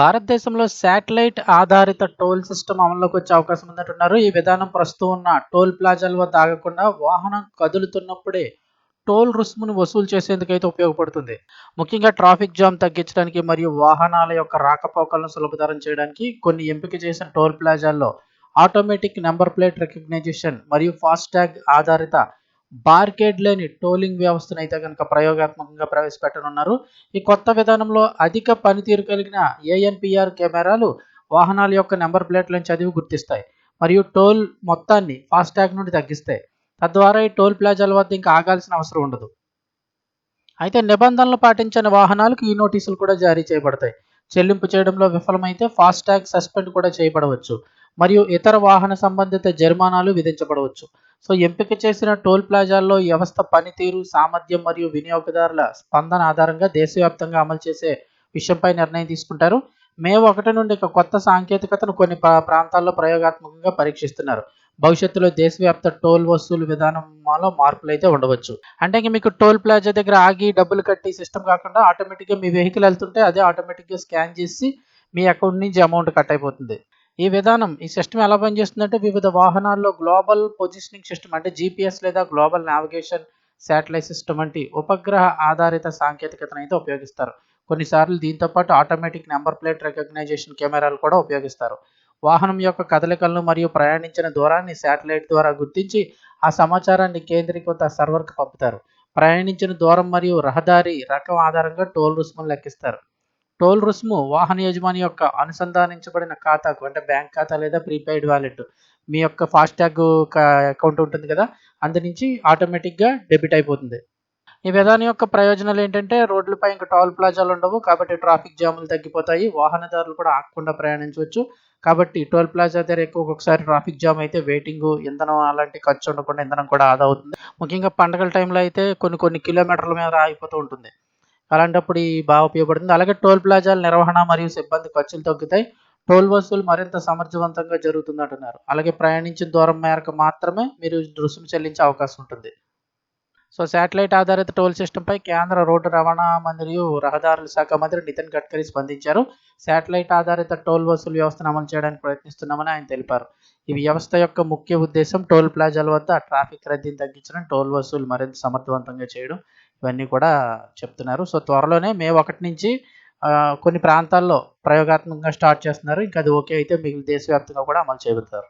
భారతదేశంలో శాటిలైట్ ఆధారిత toll system అమల్లోకి వచ్చే అవకాశం ఉందంటున్నారు. ఈ విధానం ప్రస్తుతం ఉన్న టోల్ ప్లాజాల వద్ద ఆగకుండా వాహనం కదులుతున్నప్పుడే టోల్ రుసుమును వసూలు చేసేందుకైతే ఉపయోగపడుతుంది. ముఖ్యంగా ట్రాఫిక్ జామ్ తగ్గించడానికి మరియు వాహనాల యొక్క రాకపోకలను సులభతరం చేయడానికి కొన్ని ఎంపిక చేసిన టోల్ ప్లాజాల్లో ఆటోమేటిక్ నెంబర్ ప్లేట్ రికగ్నైజేషన్ మరియు ఫాస్టాగ్ ఆధారిత బార్కేడ్ లేని టోలింగ్ వ్యవస్థను అయితే కనుక ప్రయోగాత్మకంగా ప్రవేశపెట్టనున్నారు. ఈ కొత్త విధానంలో అధిక పనితీరు కలిగిన ఏఎన్పిఆర్ కెమెరాలు వాహనాల యొక్క నెంబర్ ప్లేట్లను చదివి గుర్తిస్తాయి. మరియు టోల్ మొత్తాన్ని ఫాస్టాగ్ నుండి తగ్గిస్తాయి. తద్వారా ఈ టోల్ ప్లాజాల వద్ద ఇంకా ఆగాల్సిన అవసరం ఉండదు. అయితే నిబంధనలు పాటించని వాహనాలకు ఈ నోటీసులు కూడా జారీ చేయబడతాయి. చెల్లింపు చేయడంలో విఫలమైతే ఫాస్టాగ్ సస్పెండ్ కూడా చేయబడవచ్చు. మరియు ఇతర వాహన సంబంధిత జరిమానాలు విధించబడవచ్చు. సో ఎంపిక చేసిన టోల్ ప్లాజాల్లో వ్యవస్థ పనితీరు సామర్థ్యం మరియు వినియోగదారుల స్పందన ఆధారంగా దేశవ్యాప్తంగా అమలు చేసే విషయంపై నిర్ణయం తీసుకుంటారు. మే ఒకటి నుండి ఇక కొత్త సాంకేతికతను కొన్ని ప్రాంతాల్లో ప్రయోగాత్మకంగా పరీక్షిస్తున్నారు. భవిష్యత్తులో దేశవ్యాప్త టోల్ వసూలు విధానంలో మార్పులు అయితే ఉండవచ్చు. అంటే ఇంక మీకు టోల్ ప్లాజా దగ్గర ఆగి డబ్బులు కట్టి సిస్టమ్ కాకుండా ఆటోమేటిక్గా మీ వెహికల్ వెళ్తుంటే అదే ఆటోమేటిక్గా స్కాన్ చేసి మీ అకౌంట్ నుంచి అమౌంట్ కట్ అయిపోతుంది. ఈ విధానం ఈ సిస్టమ్ ఎలా పనిచేస్తుందంటే వివిధ వాహనాల్లో గ్లోబల్ పొజిషనింగ్ సిస్టమ్ అంటే జీపీఎస్ లేదా గ్లోబల్ నావిగేషన్ శాటిలైట్ సిస్టమ్ వంటి ఉపగ్రహ ఆధారిత సాంకేతికతను అయితే ఉపయోగిస్తారు. కొన్నిసార్లు దీంతో పాటు ఆటోమేటిక్ నెంబర్ ప్లేట్ రికగ్నైజేషన్ కెమెరాలు కూడా ఉపయోగిస్తారు. వాహనం యొక్క కదలికలను మరియు ప్రయాణించిన దూరాన్ని శాటిలైట్ ద్వారా గుర్తించి ఆ సమాచారాన్ని కేంద్రీకృత సర్వర్కి పంపుతారు. ప్రయాణించిన దూరం మరియు రహదారి రకం ఆధారంగా టోల్ రుసుములు లెక్కిస్తారు. టోల్ రుసుము వాహన యజమాని యొక్క అనుసంధానించబడిన ఖాతాకు అంటే బ్యాంక్ ఖాతా లేదా ప్రీపెయిడ్ వాలెట్ మీ యొక్క ఫాస్టాగ్ అకౌంట్ ఉంటుంది కదా అందు నుంచి ఆటోమేటిక్గా డెబిట్ అయిపోతుంది. ఈ విధానం యొక్క ప్రయోజనాలు ఏంటంటే రోడ్లపై ఇంకా టోల్ ప్లాజాలు ఉండవు కాబట్టి ట్రాఫిక్ జాములు తగ్గిపోతాయి వాహనదారులు కూడా ఆగకుండా ప్రయాణించవచ్చు. కాబట్టి టోల్ ప్లాజా దగ్గర ఎక్కువ ఒక్కొక్కసారి ట్రాఫిక్ జామ్ అయితే వెయిటింగ్ ఇంధనం అలాంటి ఖర్చు ఉండకుండా ఇంధనం కూడా ఆదా అవుతుంది. ముఖ్యంగా పండగల టైంలో అయితే కొన్ని కొన్ని కిలోమీటర్ల మీద ఆగిపోతూ ఉంటుంది. అలాంటప్పుడు ఈ బాగా ఉపయోగపడుతుంది. అలాగే టోల్ ప్లాజాల నిర్వహణ మరియు సిబ్బంది ఖర్చులు తగ్గుతాయి. టోల్ వసూలు మరింత సమర్థవంతంగా జరుగుతుంది అంటున్నారు. అలాగే ప్రయాణించిన దూరం మేరకు మాత్రమే మీరు రుసుము చెల్లించే అవకాశం ఉంటుంది. సో శాటిలైట్ ఆధారిత టోల్ సిస్టంపై కేంద్ర రోడ్డు రవాణా మరియు రహదారుల శాఖ మంత్రి నితిన్ గడ్కరీ స్పందించారు. శాటిలైట్ ఆధారిత టోల్ వసూలు వ్యవస్థను అమలు చేయడానికి ప్రయత్నిస్తున్నామని ఆయన తెలిపారు. ఈ వ్యవస్థ యొక్క ముఖ్య ఉద్దేశం టోల్ ప్లాజాల వద్ద ట్రాఫిక్ రద్దీని తగ్గించడం టోల్ వసూలు మరింత సమర్థవంతంగా చేయడం ఇవన్నీ కూడా చెప్తున్నారు. సో త్వరలోనే మే ఒకటి నుంచి కొన్ని ప్రాంతాల్లో ప్రయోగాత్మకంగా స్టార్ట్ చేస్తున్నారు. ఇంకా అది ఓకే అయితే మిగిలిన దేశవ్యాప్తంగా కూడా అమలు చేయబోతారు